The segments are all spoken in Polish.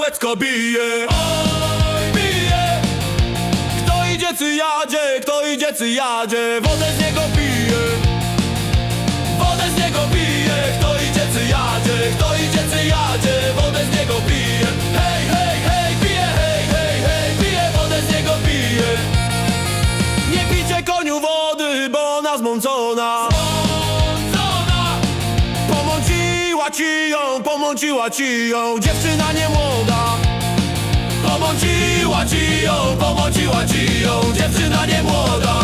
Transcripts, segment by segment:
łecko bije. Oj, bije. Kto idzie, cyjadzie, kto idzie, cyjadzie Wodę z niego pije. Wodę z niego pije. Kto idzie, cyjadzie, kto idzie, cyjadzie Wodę z niego pije. Hej, hej, hej, pije, hej, hej, hej Pije, wodę z niego pije. Nie picie koniu wody, bo ona Zmącona Pomąciła ci ją, pomąciła ci ją. Dziewczyna nie młoda Pomąciła ci ją, pomąciła ci ją. Dziewczyna nie młoda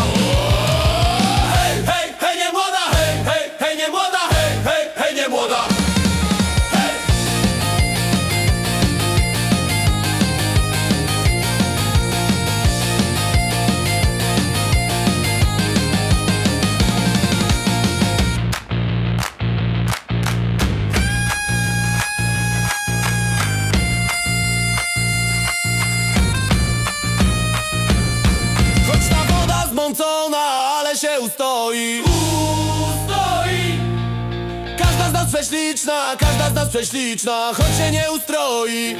ustoi Ustoi Każda z nas prześliczna, każda z nas prześliczna Choć się nie ustroi